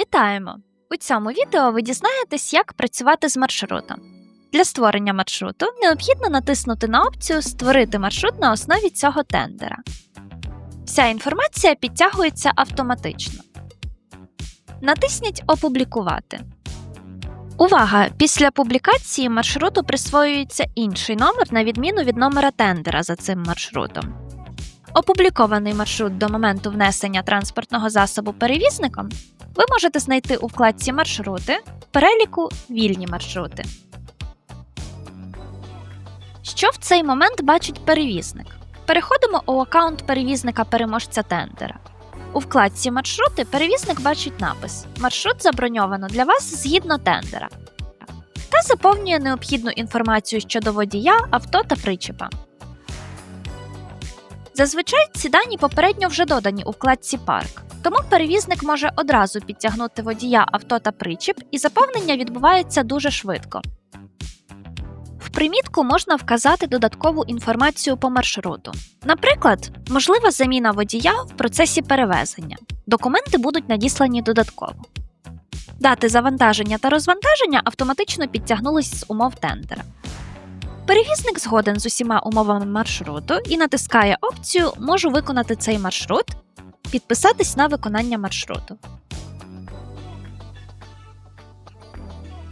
Вітаємо! У цьому відео ви дізнаєтесь, як працювати з маршрутом. Для створення маршруту необхідно натиснути на опцію Створити маршрут на основі цього тендера. Вся інформація підтягується автоматично. Натисніть Опублікувати. Увага! Після публікації маршруту присвоюється інший номер на відміну від номера тендера за цим маршрутом. Опублікований маршрут до моменту внесення транспортного засобу перевізником ви можете знайти у вкладці Маршрути переліку Вільні маршрути. Що в цей момент бачить перевізник? Переходимо у аккаунт перевізника переможця тендера. У вкладці Маршрути перевізник бачить напис Маршрут заброньовано для вас згідно тендера та заповнює необхідну інформацію щодо водія, авто та причепа. Зазвичай ці дані попередньо вже додані у вкладці Парк, тому перевізник може одразу підтягнути водія авто та причіп, і заповнення відбувається дуже швидко. В примітку можна вказати додаткову інформацію по маршруту. Наприклад, можлива заміна водія в процесі перевезення. Документи будуть надіслані додатково. Дати завантаження та розвантаження автоматично підтягнулись з умов тендера. Перевізник згоден з усіма умовами маршруту і натискає опцію Можу виконати цей маршрут, підписатись на виконання маршруту.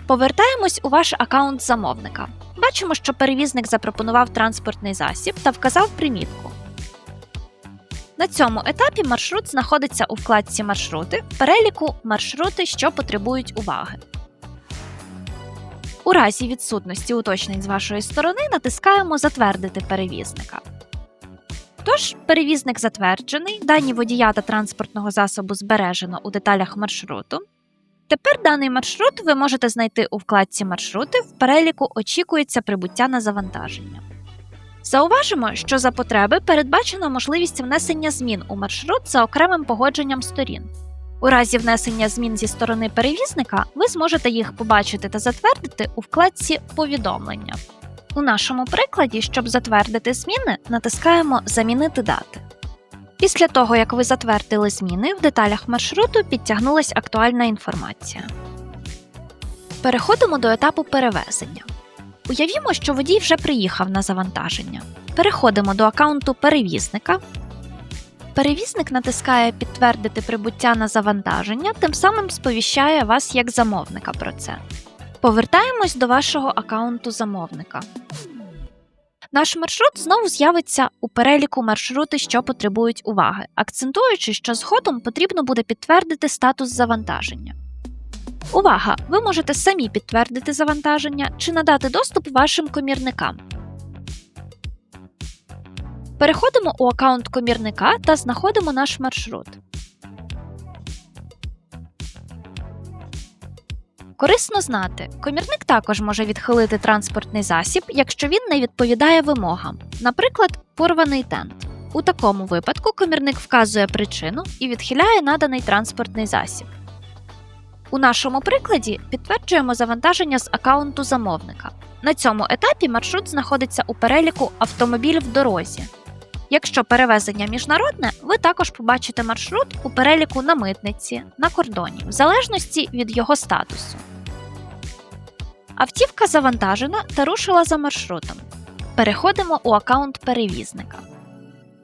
Повертаємось у ваш аккаунт замовника. Бачимо, що перевізник запропонував транспортний засіб та вказав примітку. На цьому етапі маршрут знаходиться у вкладці Маршрути в переліку Маршрути, що потребують уваги. У разі відсутності уточнень з вашої сторони натискаємо Затвердити перевізника. Тож, перевізник затверджений, дані водія та транспортного засобу збережено у деталях маршруту. Тепер даний маршрут ви можете знайти у вкладці Маршрути в переліку Очікується прибуття на завантаження. Зауважимо, що за потреби передбачена можливість внесення змін у маршрут за окремим погодженням сторін. У разі внесення змін зі сторони перевізника ви зможете їх побачити та затвердити у вкладці Повідомлення. У нашому прикладі, щоб затвердити зміни, натискаємо Замінити дати. Після того, як ви затвердили зміни, в деталях маршруту підтягнулась актуальна інформація. Переходимо до етапу перевезення. Уявімо, що водій вже приїхав на завантаження. Переходимо до аккаунту перевізника. Перевізник натискає Підтвердити прибуття на завантаження, тим самим сповіщає вас як замовника про це. Повертаємось до вашого аккаунту замовника. Наш маршрут знову з'явиться у переліку маршрути, що потребують уваги, акцентуючи, що згодом потрібно буде підтвердити статус завантаження. Увага! Ви можете самі підтвердити завантаження чи надати доступ вашим комірникам. Переходимо у аккаунт комірника та знаходимо наш маршрут. Корисно знати, комірник також може відхилити транспортний засіб, якщо він не відповідає вимогам, наприклад, порваний тент. У такому випадку комірник вказує причину і відхиляє наданий транспортний засіб. У нашому прикладі підтверджуємо завантаження з аккаунту замовника. На цьому етапі маршрут знаходиться у переліку Автомобіль в дорозі. Якщо перевезення міжнародне, ви також побачите маршрут у переліку на митниці, на кордоні, в залежності від його статусу. Автівка завантажена та рушила за маршрутом. Переходимо у аккаунт перевізника.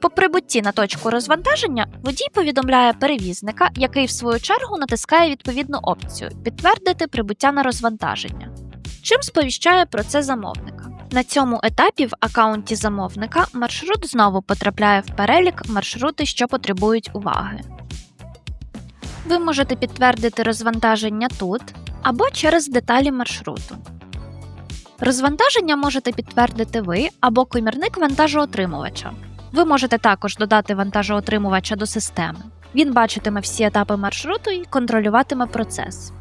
По прибутті на точку розвантаження водій повідомляє перевізника, який в свою чергу натискає відповідну опцію Підтвердити прибуття на розвантаження, чим сповіщає про це замовника. На цьому етапі в аккаунті замовника маршрут знову потрапляє в перелік маршрути, що потребують уваги. Ви можете підтвердити розвантаження тут або через деталі маршруту. Розвантаження можете підтвердити ви або комірник вантажоотримувача. Ви можете також додати вантажоотримувача до системи. Він бачитиме всі етапи маршруту і контролюватиме процес.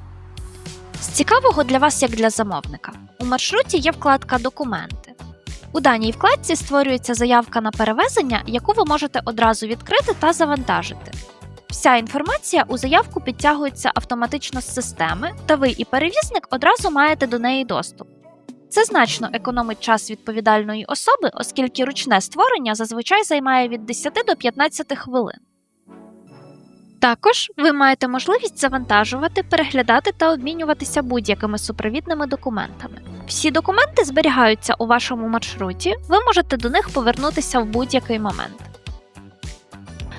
З цікавого для вас як для замовника. У маршруті є вкладка Документи. У даній вкладці створюється заявка на перевезення, яку ви можете одразу відкрити та завантажити. Вся інформація у заявку підтягується автоматично з системи, та ви і перевізник одразу маєте до неї доступ. Це значно економить час відповідальної особи, оскільки ручне створення зазвичай займає від 10 до 15 хвилин. Також ви маєте можливість завантажувати, переглядати та обмінюватися будь-якими супровідними документами. Всі документи зберігаються у вашому маршруті, ви можете до них повернутися в будь-який момент.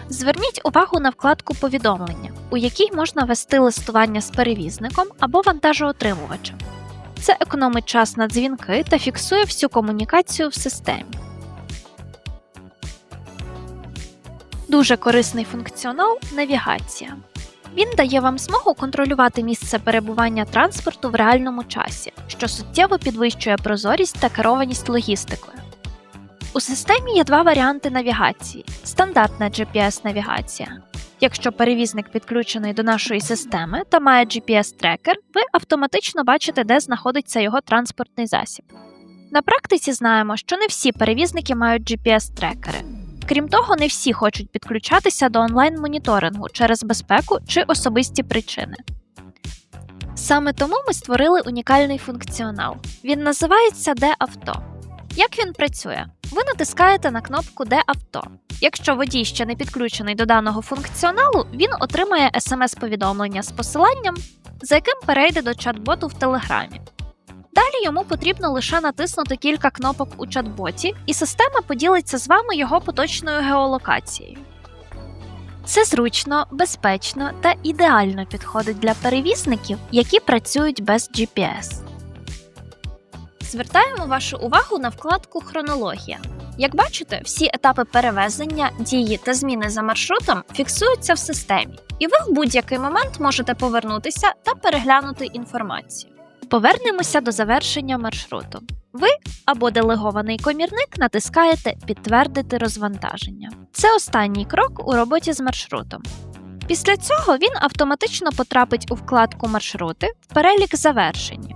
Зверніть увагу на вкладку Повідомлення, у якій можна вести листування з перевізником або вантажоотримувачем. Це економить час на дзвінки та фіксує всю комунікацію в системі. Дуже корисний функціонал навігація. Він дає вам змогу контролювати місце перебування транспорту в реальному часі, що суттєво підвищує прозорість та керованість логістикою. У системі є два варіанти навігації: стандартна GPS-навігація. Якщо перевізник підключений до нашої системи та має GPS-трекер, ви автоматично бачите, де знаходиться його транспортний засіб. На практиці знаємо, що не всі перевізники мають GPS-трекери. Крім того, не всі хочуть підключатися до онлайн-моніторингу через безпеку чи особисті причини. Саме тому ми створили унікальний функціонал. Він називається Де авто. Як він працює? Ви натискаєте на кнопку Де авто. Якщо водій ще не підключений до даного функціоналу, він отримає смс-повідомлення з посиланням, за яким перейде до чат-боту в Телеграмі. Далі йому потрібно лише натиснути кілька кнопок у чат-боті, і система поділиться з вами його поточною геолокацією. Це зручно, безпечно та ідеально підходить для перевізників, які працюють без GPS. Звертаємо вашу увагу на вкладку Хронологія. Як бачите, всі етапи перевезення, дії та зміни за маршрутом фіксуються в системі, і ви в будь-який момент можете повернутися та переглянути інформацію. Повернемося до завершення маршруту. Ви або делегований комірник натискаєте Підтвердити розвантаження. Це останній крок у роботі з маршрутом. Після цього він автоматично потрапить у вкладку Маршрути в перелік завершені.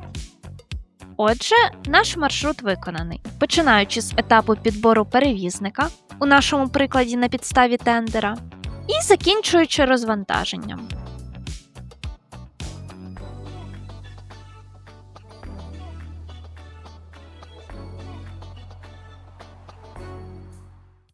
Отже, наш маршрут виконаний, починаючи з етапу підбору перевізника, у нашому прикладі на підставі тендера, і закінчуючи розвантаженням.